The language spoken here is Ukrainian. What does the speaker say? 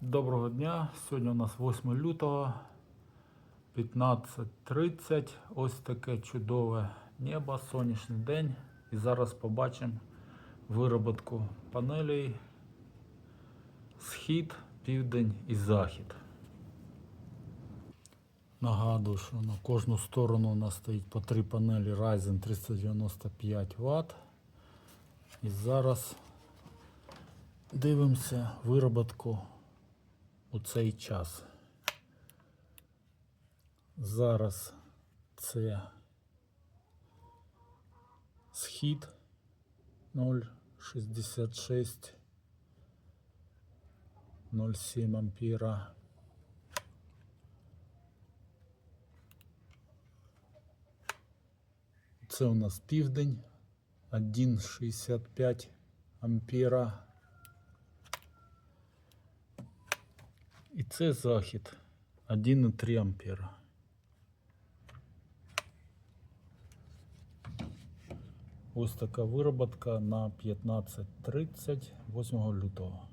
Доброго дня. Сьогодні у нас 8 лютого 15.30. Ось таке чудове небо, сонячний день. І зараз побачимо вироботку панелей схід, південь і захід. Нагадую, що на кожну сторону у нас стоїть по три панелі Ryzen 395 Вт. І зараз дивимося вироботку у цей час. Зараз це схід 0,66 0,7 ампера. Це у нас південь 1,65 ампера. І це захід 1,3 ампера. Ось така вироботка на 15.30 8 лютого.